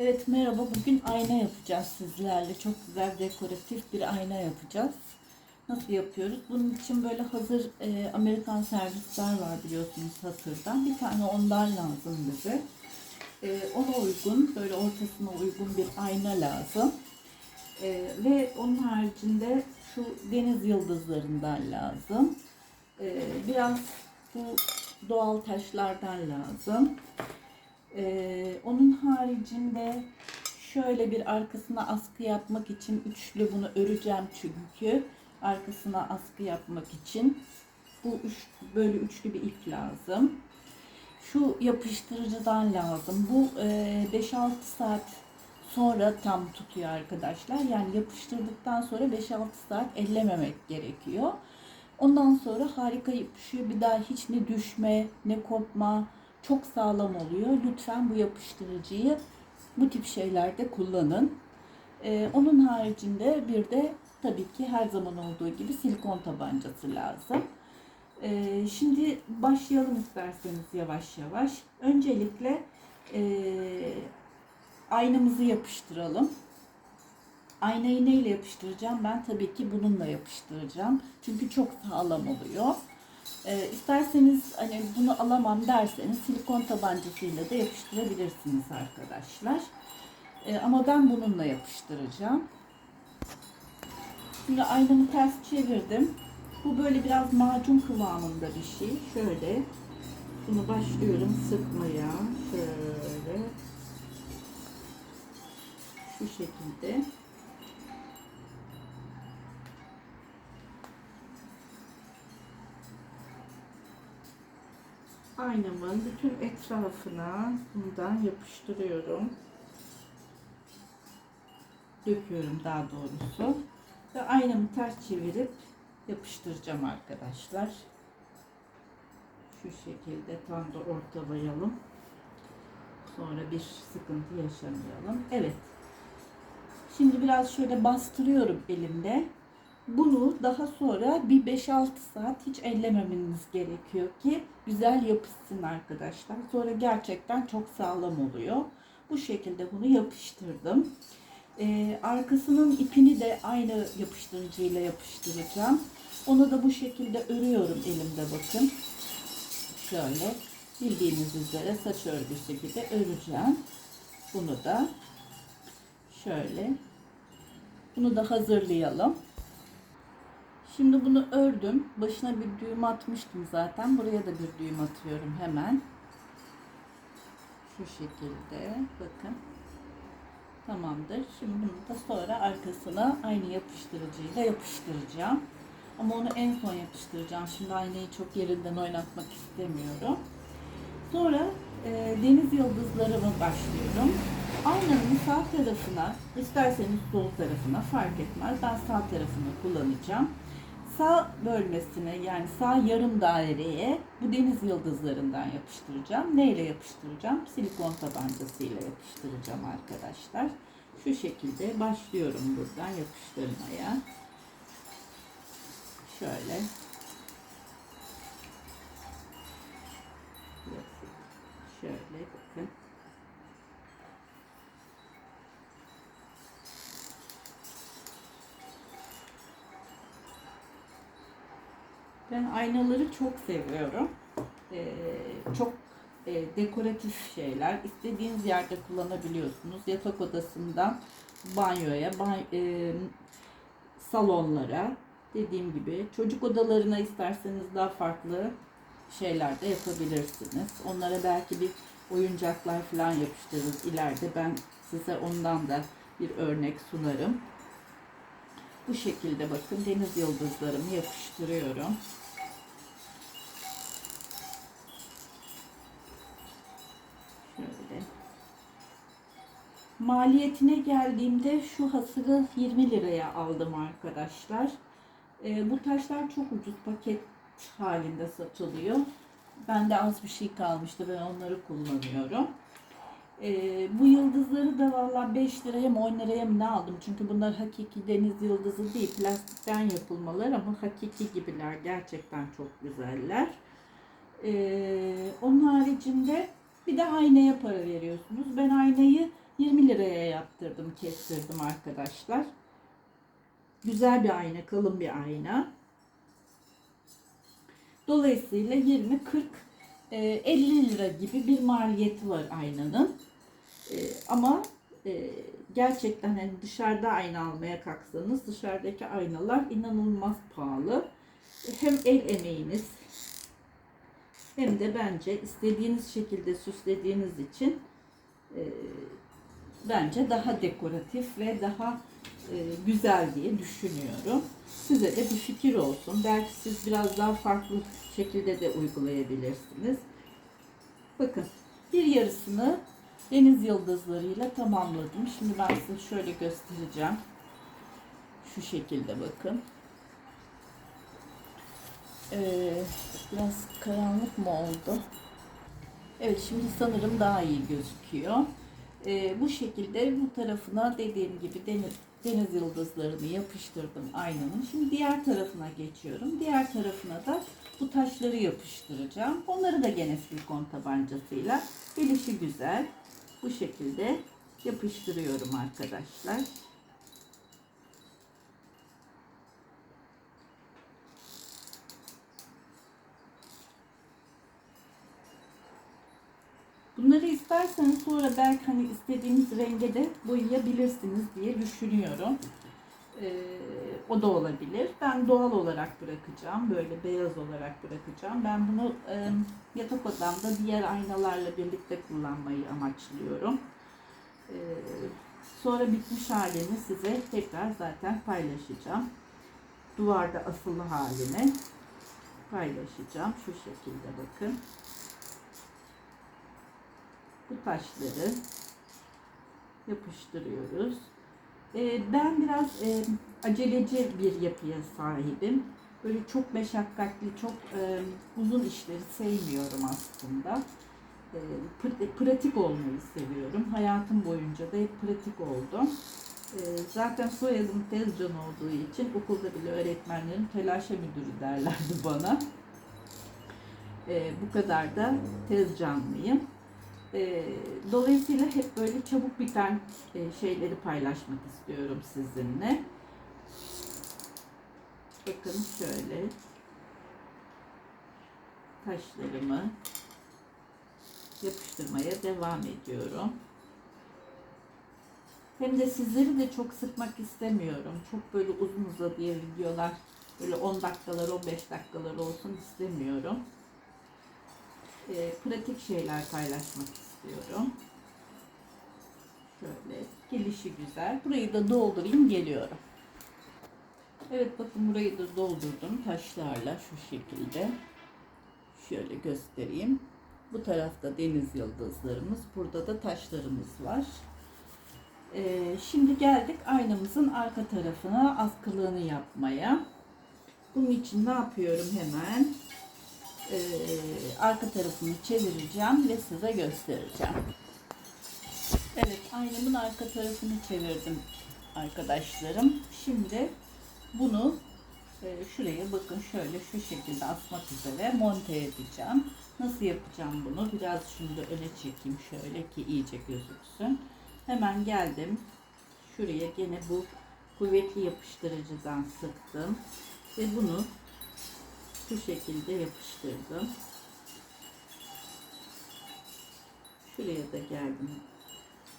Evet merhaba. Bugün ayna yapacağız sizlerle. Çok güzel dekoratif bir ayna yapacağız. Nasıl yapıyoruz? Bunun için böyle hazır e, Amerikan servisler var biliyorsunuz hatırdan. Bir tane ondan lazım bize. E, ona uygun, böyle ortasına uygun bir ayna lazım. E, ve onun haricinde şu deniz yıldızlarından lazım. E, biraz bu doğal taşlardan lazım. Ee, onun haricinde şöyle bir arkasına askı yapmak için üçlü bunu öreceğim çünkü arkasına askı yapmak için bu üç, böyle üçlü bir ip lazım. Şu yapıştırıcıdan lazım. Bu e, 5-6 saat sonra tam tutuyor arkadaşlar. Yani yapıştırdıktan sonra 5-6 saat ellememek gerekiyor. Ondan sonra harika yapışıyor. Bir daha hiç ne düşme ne kopma çok sağlam oluyor. Lütfen bu yapıştırıcıyı bu tip şeylerde kullanın. Ee, onun haricinde bir de tabii ki her zaman olduğu gibi silikon tabancası lazım. Ee, şimdi başlayalım isterseniz yavaş yavaş. Öncelikle e, aynamızı yapıştıralım. Aynayı neyle yapıştıracağım? Ben tabii ki bununla yapıştıracağım. Çünkü çok sağlam oluyor. Ee, isterseniz hani bunu alamam derseniz silikon tabancasıyla da yapıştırabilirsiniz arkadaşlar. Ee, ama ben bununla yapıştıracağım. Şimdi aynamı ters çevirdim. Bu böyle biraz macun kıvamında bir şey. Şöyle bunu başlıyorum sıkmaya. Şöyle şu şekilde. Aynamın bütün etrafına bundan yapıştırıyorum. Döküyorum daha doğrusu. Ve aynamı ters çevirip yapıştıracağım arkadaşlar. Şu şekilde tam da ortalayalım. Sonra bir sıkıntı yaşamayalım. Evet. Şimdi biraz şöyle bastırıyorum elimde. Bunu daha sonra bir 5-6 saat hiç ellememeniz gerekiyor ki güzel yapışsın arkadaşlar. Sonra gerçekten çok sağlam oluyor. Bu şekilde bunu yapıştırdım. Ee, arkasının ipini de aynı yapıştırıcıyla yapıştıracağım. Onu da bu şekilde örüyorum elimde bakın. Şöyle bildiğiniz üzere saç örgüsü gibi öreceğim. Bunu da şöyle bunu da hazırlayalım. Şimdi bunu ördüm. Başına bir düğüm atmıştım zaten. Buraya da bir düğüm atıyorum hemen. Şu şekilde. Bakın. Tamamdır. Şimdi bunu da sonra arkasına aynı yapıştırıcıyla yapıştıracağım. Ama onu en son yapıştıracağım. Şimdi aynayı çok yerinden oynatmak istemiyorum. Sonra e, deniz yıldızlarımı başlıyorum. Aynanın sağ tarafına, isterseniz sol tarafına fark etmez. Ben sağ tarafını kullanacağım sağ bölmesine yani sağ yarım daireye bu deniz yıldızlarından yapıştıracağım. Neyle yapıştıracağım? Silikon tabancasıyla yapıştıracağım arkadaşlar. Şu şekilde başlıyorum buradan yapıştırmaya. Şöyle. Ben aynaları çok seviyorum. Ee, çok e, dekoratif şeyler. İstediğiniz yerde kullanabiliyorsunuz. Yatak odasından banyoya, banyo, e, salonlara, dediğim gibi çocuk odalarına isterseniz daha farklı şeyler de yapabilirsiniz. Onlara belki bir oyuncaklar falan yapıştırırız ileride. Ben size ondan da bir örnek sunarım. Bu şekilde bakın deniz yıldızlarımı yapıştırıyorum. Maliyetine geldiğimde şu hasırı 20 liraya aldım arkadaşlar. E, bu taşlar çok ucuz paket halinde satılıyor. Bende az bir şey kalmıştı. Ben onları kullanıyorum. Ee, bu yıldızları da valla 5 liraya mı 10 liraya mı ne aldım? Çünkü bunlar hakiki deniz yıldızı değil. Plastikten yapılmalar ama hakiki gibiler. Gerçekten çok güzeller. Ee, onun haricinde bir de aynaya para veriyorsunuz. Ben aynayı 20 liraya yaptırdım, kestirdim arkadaşlar. Güzel bir ayna, kalın bir ayna. Dolayısıyla 20, 40, e, 50 lira gibi bir maliyeti var aynanın. E, ama e, gerçekten hani dışarıda ayna almaya kalksanız dışarıdaki aynalar inanılmaz pahalı. Hem el emeğiniz hem de bence istediğiniz şekilde süslediğiniz için e, bence daha dekoratif ve daha e, güzel diye düşünüyorum. Size de bir fikir olsun. Belki siz biraz daha farklı şekilde de uygulayabilirsiniz. Bakın bir yarısını deniz yıldızlarıyla tamamladım. Şimdi ben size şöyle göstereceğim. Şu şekilde bakın. Ee, biraz karanlık mı oldu? Evet şimdi sanırım daha iyi gözüküyor. Ee, bu şekilde bu tarafına dediğim gibi deniz, deniz yıldızlarını yapıştırdım aynanın. Şimdi diğer tarafına geçiyorum. Diğer tarafına da bu taşları yapıştıracağım. Onları da gene silikon tabancasıyla gelişi güzel bu şekilde yapıştırıyorum arkadaşlar. Bunları isterseniz sonra belki hani istediğiniz renge de boyayabilirsiniz diye düşünüyorum. Ee, o da olabilir. Ben doğal olarak bırakacağım. Böyle beyaz olarak bırakacağım. Ben bunu e, yatak odamda diğer aynalarla birlikte kullanmayı amaçlıyorum. Ee, sonra bitmiş halini size tekrar zaten paylaşacağım. Duvarda asılı halini paylaşacağım. Şu şekilde bakın bu taşları yapıştırıyoruz. Ee, ben biraz e, aceleci bir yapıya sahibim. Böyle çok meşakkatli, çok e, uzun işleri sevmiyorum aslında. E, pr- pratik olmayı seviyorum. Hayatım boyunca da hep pratik oldum. E, zaten soyadım Tezcan olduğu için okulda bile öğretmenlerin telaşa müdürü derlerdi bana. E, bu kadar da tezcanlıyım. E, dolayısıyla hep böyle çabuk biten e, şeyleri paylaşmak istiyorum sizinle. Bakın şöyle taşlarımı yapıştırmaya devam ediyorum. Hem de sizleri de çok sıkmak istemiyorum. Çok böyle uzun uzadıya videolar böyle 10 dakikalar 15 dakikalar olsun istemiyorum e, pratik şeyler paylaşmak istiyorum. Şöyle gelişi güzel. Burayı da doldurayım geliyorum. Evet bakın burayı da doldurdum taşlarla şu şekilde. Şöyle göstereyim. Bu tarafta deniz yıldızlarımız, burada da taşlarımız var. Ee, şimdi geldik aynamızın arka tarafına askılığını yapmaya. Bunun için ne yapıyorum hemen? E, arka tarafını çevireceğim ve size göstereceğim. Evet aynamın arka tarafını çevirdim arkadaşlarım. Şimdi bunu e, şuraya bakın şöyle şu şekilde asmak üzere monte edeceğim. Nasıl yapacağım bunu? Biraz şimdi öne çekeyim şöyle ki iyice gözüksün. Hemen geldim. Şuraya gene bu kuvvetli yapıştırıcıdan sıktım. Ve bunu şu şekilde yapıştırdım. Şuraya da geldim.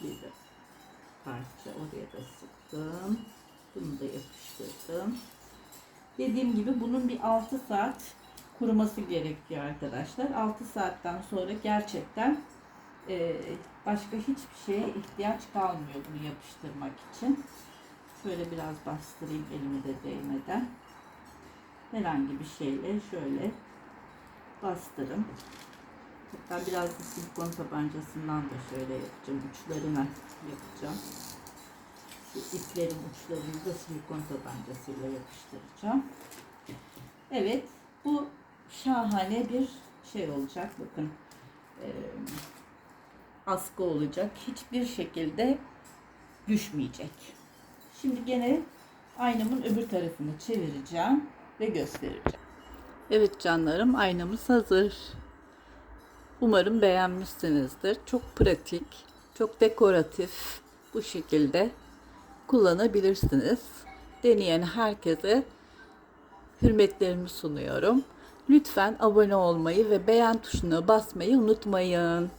Bir de parça oraya da sıktım. Bunu da yapıştırdım. Dediğim gibi bunun bir 6 saat kuruması gerekiyor arkadaşlar. 6 saatten sonra gerçekten e, başka hiçbir şeye ihtiyaç kalmıyor bunu yapıştırmak için. Şöyle biraz bastırayım elimi de değmeden herhangi bir şeyle şöyle bastırın. Hatta biraz da silikon tabancasından da şöyle yapacağım. Uçlarına yapacağım. Şu iplerin uçlarını da silikon tabancasıyla yapıştıracağım. Evet. Bu şahane bir şey olacak. Bakın. E, askı olacak. Hiçbir şekilde düşmeyecek. Şimdi gene aynamın öbür tarafını çevireceğim ve göstereceğim. Evet canlarım aynamız hazır. Umarım beğenmişsinizdir. Çok pratik, Çok dekoratif. Bu şekilde kullanabilirsiniz. Deneyen herkese hürmetlerimi sunuyorum. Lütfen abone olmayı ve beğen tuşuna basmayı unutmayın.